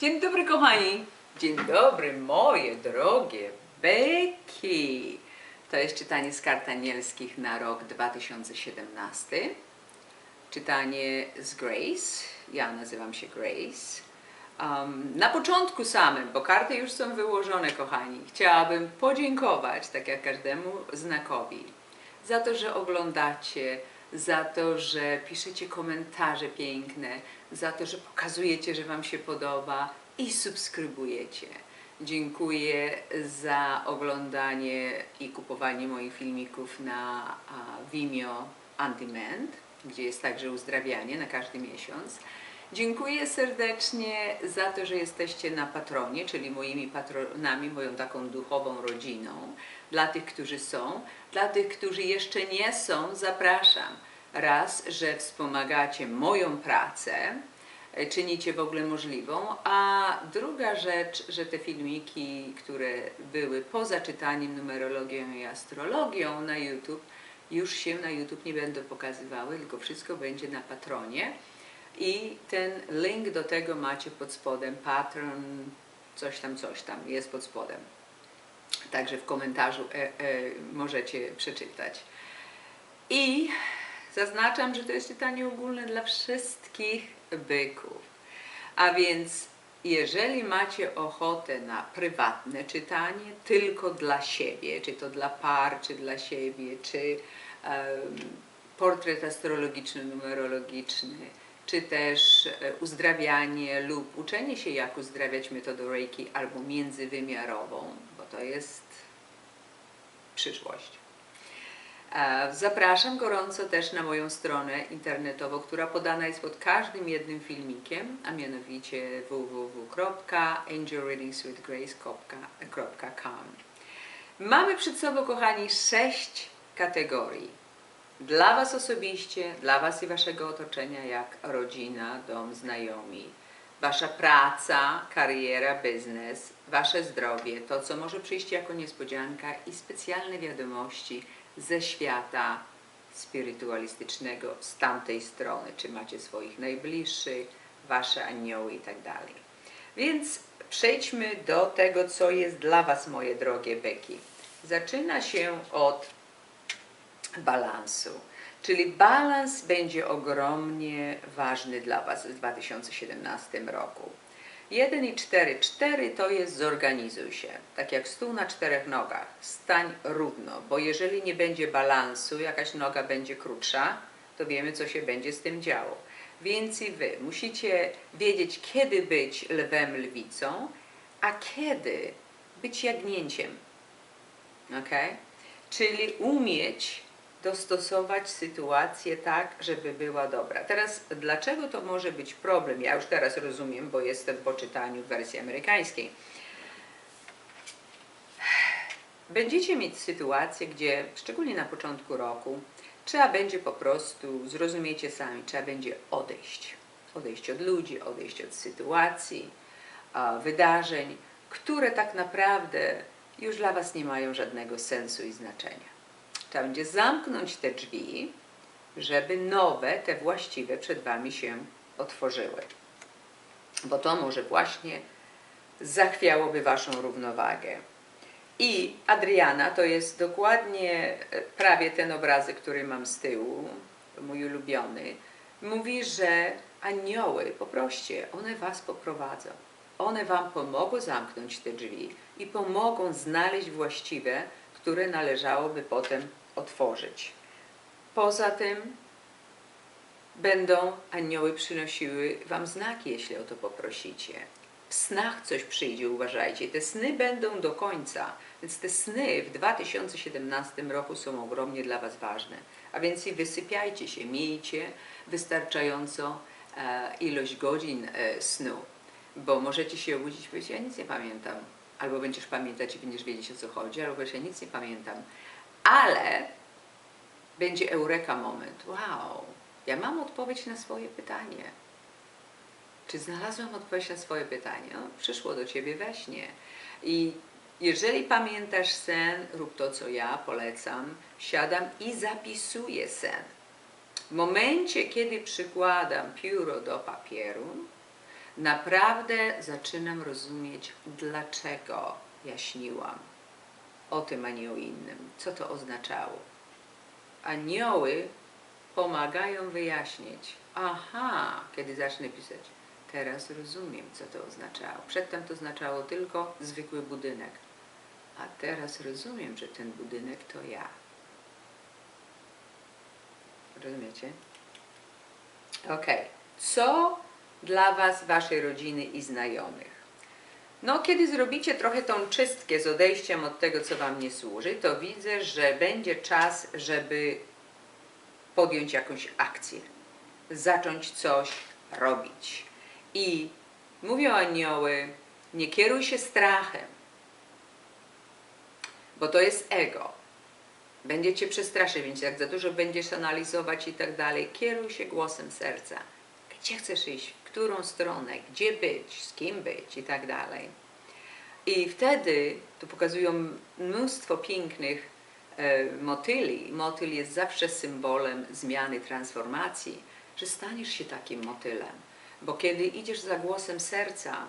Dzień dobry kochani. Dzień dobry moje drogie Beki. To jest czytanie z kart anielskich na rok 2017. Czytanie z Grace. Ja nazywam się Grace. Um, na początku samym, bo karty już są wyłożone, kochani, chciałabym podziękować, tak jak każdemu znakowi, za to, że oglądacie, za to, że piszecie komentarze piękne, za to, że pokazujecie, że Wam się podoba i subskrybujecie. Dziękuję za oglądanie i kupowanie moich filmików na Vimeo On gdzie jest także uzdrawianie na każdy miesiąc. Dziękuję serdecznie za to, że jesteście na patronie, czyli moimi patronami, moją taką duchową rodziną. Dla tych, którzy są, dla tych, którzy jeszcze nie są, zapraszam. Raz, że wspomagacie moją pracę, e, czynicie w ogóle możliwą, a druga rzecz, że te filmiki, które były poza czytaniem, numerologią i astrologią na YouTube, już się na YouTube nie będą pokazywały, tylko wszystko będzie na patronie. I ten link do tego macie pod spodem, patron, coś tam, coś tam, jest pod spodem. Także w komentarzu e, e, możecie przeczytać. I zaznaczam, że to jest czytanie ogólne dla wszystkich byków. A więc jeżeli macie ochotę na prywatne czytanie, tylko dla siebie, czy to dla par, czy dla siebie, czy portret astrologiczny, numerologiczny, czy też e, uzdrawianie lub uczenie się, jak uzdrawiać metodą Reiki albo międzywymiarową, to jest przyszłość. E, Zapraszam gorąco też na moją stronę internetową, która podana jest pod każdym jednym filmikiem, a mianowicie www.angelreadingswithgrace.com Mamy przed sobą, kochani, sześć kategorii. Dla Was osobiście, dla Was i Waszego otoczenia, jak rodzina, dom, znajomi, Wasza praca, kariera, biznes, Wasze zdrowie, to co może przyjść jako niespodzianka i specjalne wiadomości ze świata spirytualistycznego z tamtej strony, czy macie swoich najbliższych, Wasze anioły i tak. Więc przejdźmy do tego, co jest dla Was, moje drogie Beki. Zaczyna się od balansu. Czyli balans będzie ogromnie ważny dla Was w 2017 roku. 1 i 4. 4 to jest zorganizuj się. Tak jak stół na czterech nogach. Stań równo, bo jeżeli nie będzie balansu, jakaś noga będzie krótsza, to wiemy, co się będzie z tym działo. Więc i Wy musicie wiedzieć, kiedy być lwem, lwicą, a kiedy być jagnięciem. Ok? Czyli umieć dostosować sytuację tak, żeby była dobra. Teraz, dlaczego to może być problem? Ja już teraz rozumiem, bo jestem po czytaniu wersji amerykańskiej. Będziecie mieć sytuację, gdzie, szczególnie na początku roku, trzeba będzie po prostu, zrozumiecie sami, trzeba będzie odejść. Odejść od ludzi, odejść od sytuacji, wydarzeń, które tak naprawdę już dla Was nie mają żadnego sensu i znaczenia. Trzeba będzie zamknąć te drzwi, żeby nowe, te właściwe przed Wami się otworzyły. Bo to może właśnie zachwiałoby Waszą równowagę. I Adriana to jest dokładnie e, prawie ten obrazek, który mam z tyłu, mój ulubiony. Mówi, że anioły, poproście, one Was poprowadzą. One Wam pomogą zamknąć te drzwi i pomogą znaleźć właściwe, które należałoby potem otworzyć. Poza tym będą anioły przynosiły Wam znaki, jeśli o to poprosicie. W snach coś przyjdzie, uważajcie. Te sny będą do końca, więc te sny w 2017 roku są ogromnie dla Was ważne. A więc i wysypiajcie się, miejcie wystarczająco e, ilość godzin e, snu, bo możecie się obudzić i powiedzieć, ja nic nie pamiętam. Albo będziesz pamiętać i będziesz wiedzieć o co chodzi, albo powiesz, ja nic nie pamiętam ale będzie eureka moment. Wow, ja mam odpowiedź na swoje pytanie. Czy znalazłam odpowiedź na swoje pytanie? No, przyszło do ciebie we śnie. I jeżeli pamiętasz sen, rób to, co ja polecam. Siadam i zapisuję sen. W momencie, kiedy przykładam pióro do papieru, naprawdę zaczynam rozumieć, dlaczego ja śniłam o tym, a o innym. Co to oznaczało? Anioły pomagają wyjaśnić. Aha, kiedy zacznę pisać, teraz rozumiem, co to oznaczało. Przedtem to oznaczało tylko zwykły budynek. A teraz rozumiem, że ten budynek to ja. Rozumiecie? Ok. Co dla Was, Waszej rodziny i znajomych? No, kiedy zrobicie trochę tą czystkę z odejściem od tego, co Wam nie służy, to widzę, że będzie czas, żeby podjąć jakąś akcję, zacząć coś robić. I mówią anioły, nie kieruj się strachem, bo to jest ego. Będzie cię przestraszyć, więc jak za dużo będziesz analizować i tak dalej, kieruj się głosem serca. Gdzie chcesz iść? Którą stronę? Gdzie być? Z kim być? I tak dalej. I wtedy tu pokazują mnóstwo pięknych e, motyli. Motyl jest zawsze symbolem zmiany, transformacji, że staniesz się takim motylem. Bo kiedy idziesz za głosem serca,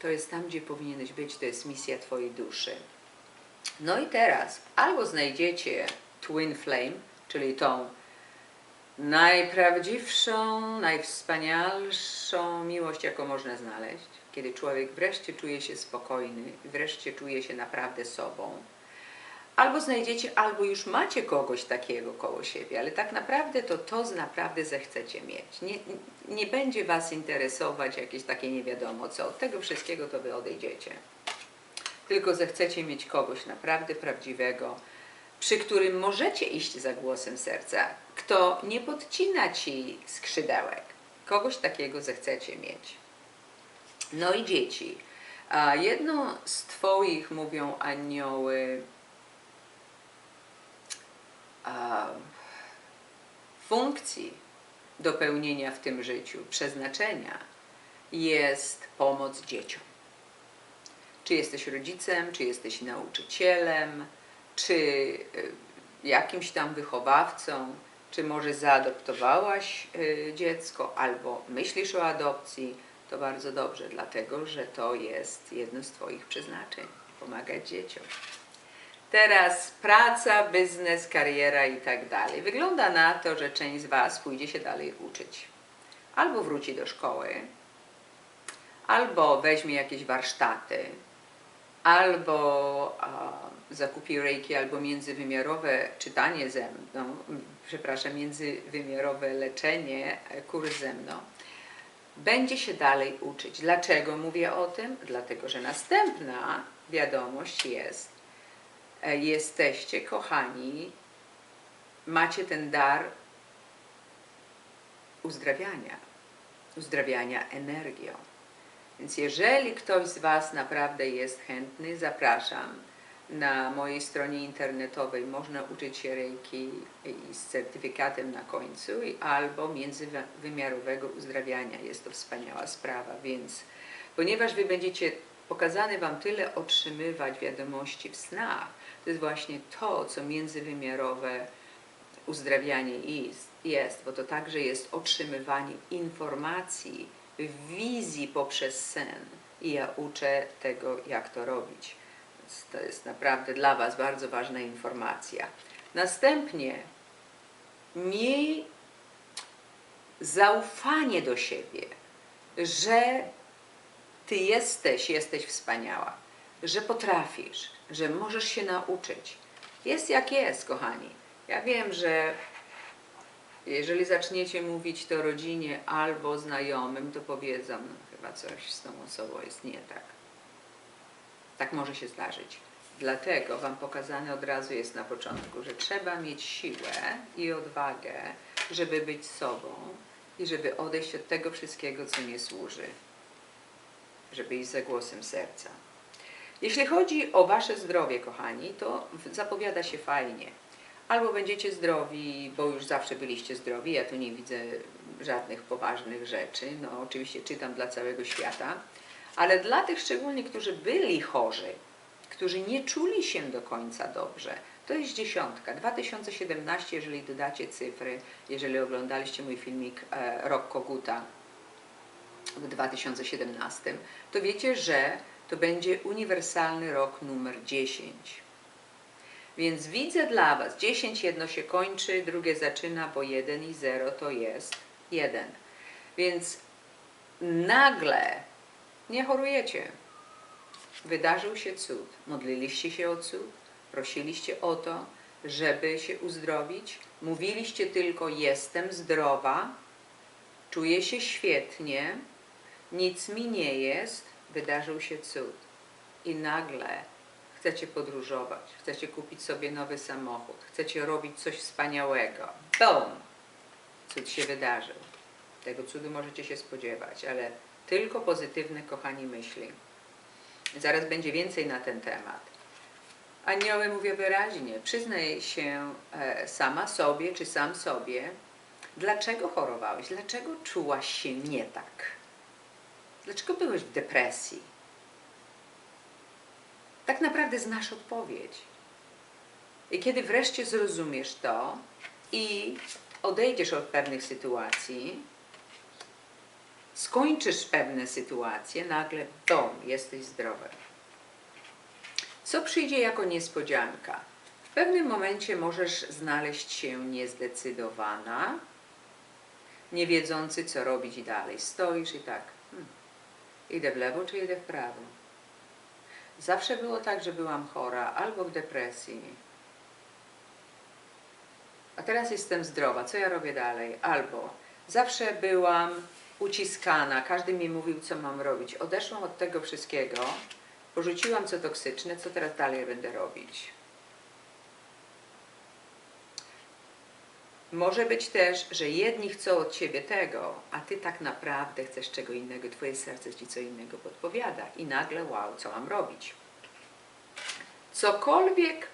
to jest tam, gdzie powinieneś być, to jest misja Twojej duszy. No i teraz albo znajdziecie Twin Flame, czyli tą najprawdziwszą, najwspanialszą miłość, jaką można znaleźć, kiedy człowiek wreszcie czuje się spokojny, wreszcie czuje się naprawdę sobą. Albo znajdziecie, albo już macie kogoś takiego koło siebie, ale tak naprawdę to to naprawdę zechcecie mieć. Nie, nie będzie Was interesować jakieś takie nie wiadomo co. Od tego wszystkiego to Wy odejdziecie tylko zechcecie mieć kogoś naprawdę prawdziwego, przy którym możecie iść za głosem serca, kto nie podcina ci skrzydełek. Kogoś takiego zechcecie mieć. No i dzieci. A jedną z Twoich, mówią anioły, funkcji do pełnienia w tym życiu, przeznaczenia jest pomoc dzieciom. Czy jesteś rodzicem, czy jesteś nauczycielem, czy y, jakimś tam wychowawcą, czy może zaadoptowałaś y, dziecko, albo myślisz o adopcji, to bardzo dobrze, dlatego że to jest jedno z Twoich przeznaczeń pomagać dzieciom. Teraz praca, biznes, kariera i tak dalej. Wygląda na to, że część z Was pójdzie się dalej uczyć. Albo wróci do szkoły, albo weźmie jakieś warsztaty, albo zakupi reiki, albo międzywymiarowe czytanie ze mną, przepraszam, międzywymiarowe leczenie, e, kurs ze mną, będzie się dalej uczyć. Dlaczego mówię o tym? Dlatego, że następna wiadomość jest, e, jesteście kochani, macie ten dar uzdrawiania, uzdrawiania energią. Więc jeżeli ktoś z Was naprawdę jest chętny, zapraszam. Na mojej stronie internetowej można uczyć się Reiki z certyfikatem na końcu albo międzywymiarowego uzdrawiania. Jest to wspaniała sprawa, więc ponieważ Wy będziecie pokazane Wam tyle otrzymywać wiadomości w snach, to jest właśnie to, co międzywymiarowe uzdrawianie jest, bo to także jest otrzymywanie informacji, w wizji poprzez sen. I ja uczę tego, jak to robić. To jest naprawdę dla Was bardzo ważna informacja. Następnie miej zaufanie do siebie, że Ty jesteś, jesteś wspaniała, że potrafisz, że możesz się nauczyć. Jest jak jest, kochani. Ja wiem, że jeżeli zaczniecie mówić to rodzinie albo znajomym, to powiedzą, no, chyba coś z tą osobą jest nie tak. Tak może się zdarzyć. Dlatego Wam pokazane od razu jest na początku, że trzeba mieć siłę i odwagę, żeby być sobą i żeby odejść od tego wszystkiego, co nie służy. Żeby iść za głosem serca. Jeśli chodzi o Wasze zdrowie, kochani, to zapowiada się fajnie albo będziecie zdrowi, bo już zawsze byliście zdrowi, ja tu nie widzę żadnych poważnych rzeczy, no oczywiście czytam dla całego świata, ale dla tych szczególnie, którzy byli chorzy, którzy nie czuli się do końca dobrze, to jest dziesiątka. 2017, jeżeli dodacie cyfry, jeżeli oglądaliście mój filmik e, Rok Koguta, w 2017, to wiecie, że to będzie uniwersalny rok numer 10. Więc widzę dla Was, 10 jedno się kończy, drugie zaczyna, bo 1 i 0 to jest 1. Więc nagle nie chorujecie. Wydarzył się cud. Modliliście się o cud, prosiliście o to, żeby się uzdrowić. Mówiliście tylko: Jestem zdrowa, czuję się świetnie, nic mi nie jest. Wydarzył się cud. I nagle chcecie podróżować, chcecie kupić sobie nowy samochód, chcecie robić coś wspaniałego. Boom! Cud się wydarzył. Tego cudu możecie się spodziewać, ale tylko pozytywne, kochani, myśli. Zaraz będzie więcej na ten temat. Anioły mówię wyraźnie, przyznaj się e, sama sobie, czy sam sobie, dlaczego chorowałeś, dlaczego czułaś się nie tak, dlaczego byłeś w depresji. Tak naprawdę znasz odpowiedź. I kiedy wreszcie zrozumiesz to i odejdziesz od pewnych sytuacji, skończysz pewne sytuacje, nagle bom, jesteś zdrowy. Co przyjdzie jako niespodzianka? W pewnym momencie możesz znaleźć się niezdecydowana, nie wiedzący co robić dalej. Stoisz i tak, hmm, idę w lewo czy idę w prawo? Zawsze było tak, że byłam chora albo w depresji. A teraz jestem zdrowa, co ja robię dalej? Albo zawsze byłam uciskana, każdy mi mówił, co mam robić. Odeszłam od tego wszystkiego, porzuciłam co toksyczne, co teraz dalej będę robić. Może być też, że jedni chcą od ciebie tego, a ty tak naprawdę chcesz czego innego, twoje serce ci co innego podpowiada i nagle wow, co mam robić? Cokolwiek,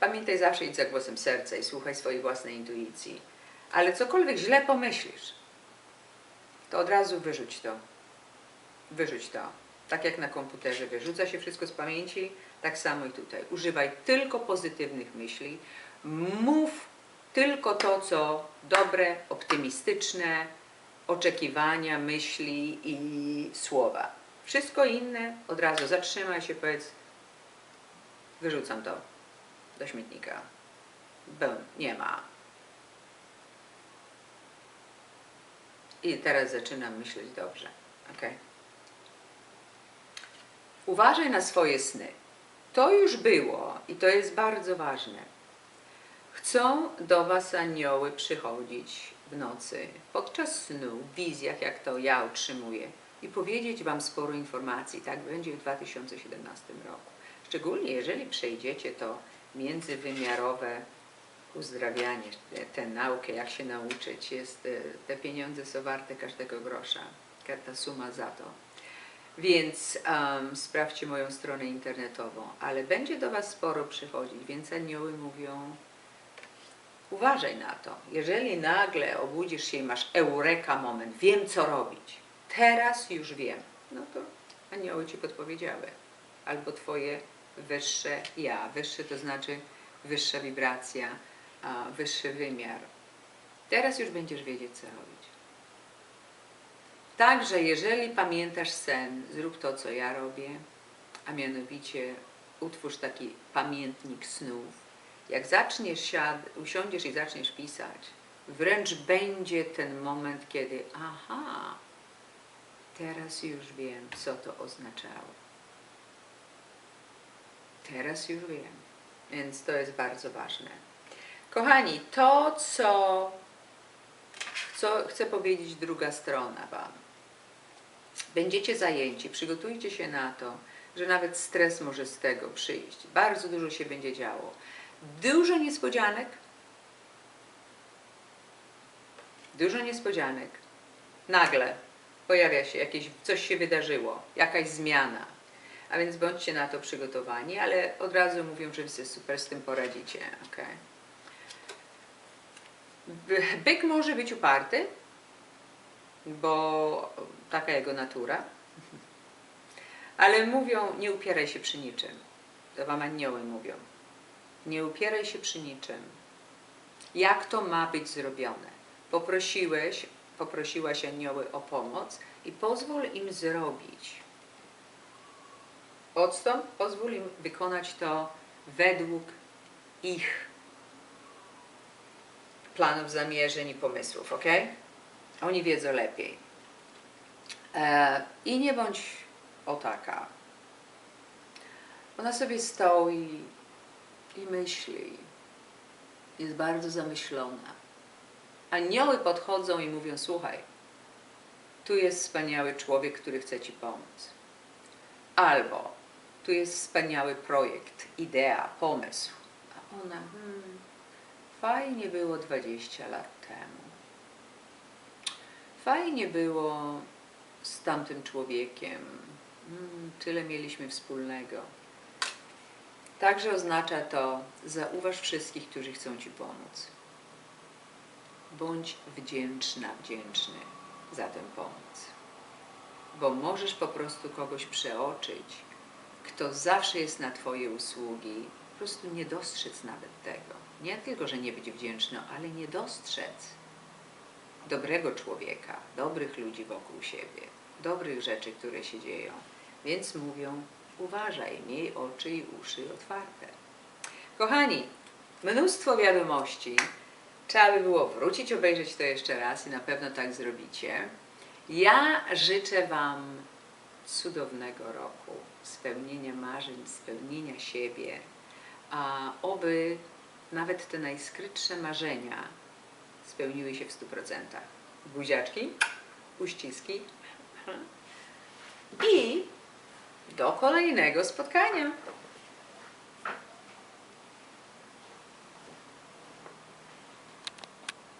pamiętaj zawsze idź za głosem serca i słuchaj swojej własnej intuicji, ale cokolwiek źle pomyślisz, to od razu wyrzuć to. Wyrzuć to. Tak jak na komputerze wyrzuca się wszystko z pamięci, tak samo i tutaj. Używaj tylko pozytywnych myśli. Mów tylko to, co dobre, optymistyczne, oczekiwania, myśli i słowa. Wszystko inne od razu zatrzymaj się, powiedz, wyrzucam to do śmietnika. Bum, nie ma. I teraz zaczynam myśleć dobrze. Uważaj na swoje sny. To już było i to jest bardzo ważne. Chcą do Was anioły przychodzić w nocy, podczas snu, w wizjach, jak to ja otrzymuję, i powiedzieć Wam sporo informacji. Tak będzie w 2017 roku. Szczególnie jeżeli przejdziecie to międzywymiarowe uzdrawianie, tę naukę, jak się nauczyć, jest, e, te pieniądze są warte każdego grosza, każda suma za to. Więc um, sprawdźcie moją stronę internetową, ale będzie do Was sporo przychodzić, więc anioły mówią, uważaj na to. Jeżeli nagle obudzisz się i masz eureka moment, wiem co robić, teraz już wiem, no to anioły Ci podpowiedziały. Albo Twoje wyższe ja, wyższe to znaczy wyższa wibracja, wyższy wymiar. Teraz już będziesz wiedzieć, co robić. Także, jeżeli pamiętasz sen, zrób to, co ja robię, a mianowicie utwórz taki pamiętnik snów. Jak zaczniesz siad, usiądziesz i zaczniesz pisać, wręcz będzie ten moment, kiedy aha, teraz już wiem, co to oznaczało. Teraz już wiem. Więc to jest bardzo ważne. Kochani, to co, co chcę powiedzieć druga strona Wam. Będziecie zajęci, przygotujcie się na to, że nawet stres może z tego przyjść. Bardzo dużo się będzie działo. Dużo niespodzianek. Dużo niespodzianek. Nagle pojawia się jakieś, coś się wydarzyło, jakaś zmiana. A więc bądźcie na to przygotowani, ale od razu mówią, że wy sobie super z tym poradzicie. Okay? Byk może być uparty, bo taka jego natura. Ale mówią, nie upieraj się przy niczym. To wam anioły mówią. Nie upieraj się przy niczym. Jak to ma być zrobione? Poprosiłeś poprosiłaś anioły o pomoc i pozwól im zrobić. Odstąp, pozwól im wykonać to według ich planów, zamierzeń i pomysłów, ok? Oni wiedzą lepiej. E, I nie bądź o taka. Ona sobie stoi i myśli. Jest bardzo zamyślona. Anioły podchodzą i mówią: Słuchaj, tu jest wspaniały człowiek, który chce ci pomóc. Albo tu jest wspaniały projekt, idea, pomysł. A ona, hmm, fajnie było 20 lat temu. Fajnie było z tamtym człowiekiem. Mm, tyle mieliśmy wspólnego. Także oznacza to, zauważ wszystkich, którzy chcą Ci pomóc. Bądź wdzięczna, wdzięczny za tę pomoc. Bo możesz po prostu kogoś przeoczyć, kto zawsze jest na Twoje usługi, po prostu nie dostrzec nawet tego. Nie tylko, że nie być wdzięczny, ale nie dostrzec dobrego człowieka, dobrych ludzi wokół siebie, dobrych rzeczy, które się dzieją. Więc mówią, uważaj, miej oczy i uszy otwarte. Kochani, mnóstwo wiadomości. Trzeba by było wrócić, obejrzeć to jeszcze raz i na pewno tak zrobicie. Ja życzę Wam cudownego roku, spełnienia marzeń, spełnienia siebie, a oby nawet te najskrytsze marzenia spełniły się w 100%. Buziaczki, uściski i do kolejnego spotkania.